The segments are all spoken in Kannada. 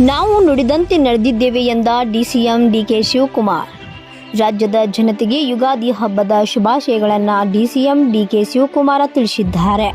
ನಾವು ನುಡಿದಂತೆ ನಡೆದಿದ್ದೇವೆ ಎಂದ ಡಿಸಿಎಂ ಡಿಕೆ ಶಿವಕುಮಾರ್. ರಾಜ್ಯದ ಜನತೆಗೆ ಯುಗಾದಿ ಹಬ್ಬದ ಶುಭಾಶಯಗಳನ್ನು ಡಿಸಿಎಂ ಡಿಕೆ ಶಿವಕುಮಾರ ತಿಳಿಸಿದ್ದಾರೆ.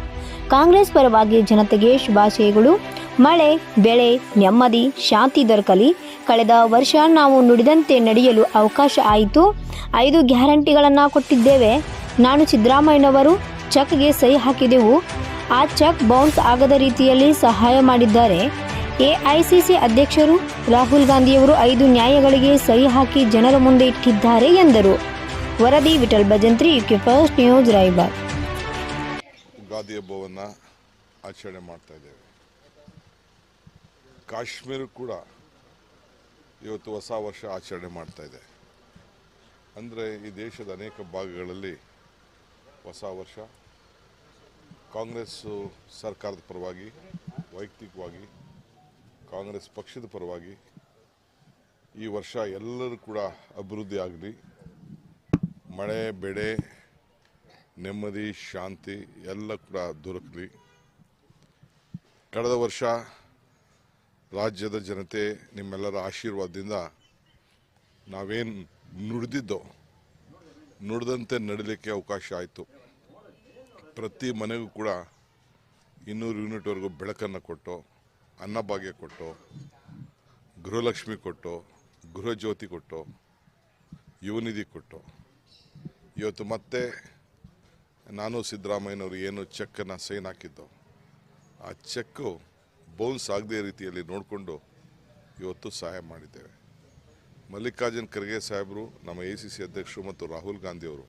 ಕಾಂಗ್ರೆಸ್ ಪರವಾಗಿ ಜನತೆಗೆ ಶುಭಾಶಯಗಳು. ಮಳೆ, ಬೆಳೆ, ನೆಮ್ಮದಿ, ಶಾಂತಿ ದೊರಕಲಿ. ಕಳೆದ ವರ್ಷ ನಾವು ನುಡಿದಂತೆ ನಡೆಯಲು ಅವಕಾಶ ಆಯಿತು. ಐದು ಗ್ಯಾರಂಟಿಗಳನ್ನು ಕೊಟ್ಟಿದ್ದೇವೆ. ನಾನು ಸಿದ್ದರಾಮಯ್ಯನವರು, ಚೆಕ್ಗೆ ಸಹಿ ಹಾಕಿದೆವು. ಆ ಚೆಕ್ ಬೌನ್ಸ್ ಆಗದ ರೀತಿಯಲ್ಲಿ ಸಹಾಯ ಮಾಡಿದ್ದಾರೆ. ಎಐಸಿಸಿ ಅಧ್ಯಕ್ಷರು ರಾಹುಲ್ ಗಾಂಧಿಯವರು ಐದು ನ್ಯಾಯಗಳಿಗೆ ಸಹಿ ಹಾಕಿ ಜನರ ಮುಂದೆ ಇಟ್ಟಿದ್ದಾರೆ ಎಂದರು. ವರದಿ Vittal Bhajantri, UK first news Raibag Ugadi ಹಬ್ಬವನ್ನು ಆಚರಣೆ ಮಾಡ್ತಾ ಇದ್ದೇವೆ. ಕಾಶ್ಮೀರ ಕೂಡ ಇವತ್ತು ಹೊಸ ವರ್ಷ ಆಚರಣೆ ಮಾಡ್ತಾ ಇದೆ. ಅಂದರೆ ಈ ದೇಶದ ಅನೇಕ ಭಾಗಗಳಲ್ಲಿ ಹೊಸ ವರ್ಷ. ಕಾಂಗ್ರೆಸ್ಸು ಸರ್ಕಾರದ ಪರವಾಗಿ, ವೈಯಕ್ತಿಕವಾಗಿ ಕಾಂಗ್ರೆಸ್ ಪಕ್ಷದ ಪರವಾಗಿ ಈ ವರ್ಷ ಎಲ್ಲರೂ ಕೂಡ ಅಭಿವೃದ್ಧಿ ಆಗಲಿ. ಮಳೆ, ಬೆಳೆ, ನೆಮ್ಮದಿ, ಶಾಂತಿ ಎಲ್ಲ ಕೂಡ ದೊರಕಲಿ. ಕಳೆದ ವರ್ಷ ರಾಜ್ಯದ ಜನತೆ ನಿಮ್ಮೆಲ್ಲರ ಆಶೀರ್ವಾದದಿಂದ ನಾವೇನು ನುಡಿದಿದ್ದೋ, ನುಡಿದಂತೆ ನಡೀಲಿಕ್ಕೆ ಅವಕಾಶ ಆಯಿತು. ಪ್ರತಿ ಮನೆಗೂ ಕೂಡ ಇನ್ನೂರು ಯೂನಿಟ್ವರೆಗೂ ಬೆಳಕನ್ನು ಕೊಟ್ಟು ಅನ್ನಭಾಗ್ಯ ಕೊಟ್ಟು, ಗೃಹಲಕ್ಷ್ಮಿ ಕೊಟ್ಟು ಗೃಹ ಜ್ಯೋತಿ ಕೊಟ್ಟು, ಯುವನಿಧಿ ಕೊಟ್ಟು. ಇವತ್ತು ಮತ್ತೆ ನಾನು ಸಿದ್ದರಾಮಯ್ಯನವರು ಏನು ಚೆಕ್ಕನ್ನು ಸೈನ್ ಹಾಕಿದ್ದು, ಆ ಚೆಕ್ಕು ಬೌನ್ಸ್ ಆಗದೇ ರೀತಿಯಲ್ಲಿ ನೋಡಿಕೊಂಡು ಇವತ್ತು ಸಹಾಯ ಮಾಡಿದ್ದೇವೆ. ಮಲ್ಲಿಕಾರ್ಜುನ್ ಖರ್ಗೆ ಸಾಹೇಬರು, ನಮ್ಮ ಎ ಸಿ ಸಿ ಅಧ್ಯಕ್ಷರು ಮತ್ತು ರಾಹುಲ್ ಗಾಂಧಿಯವರು.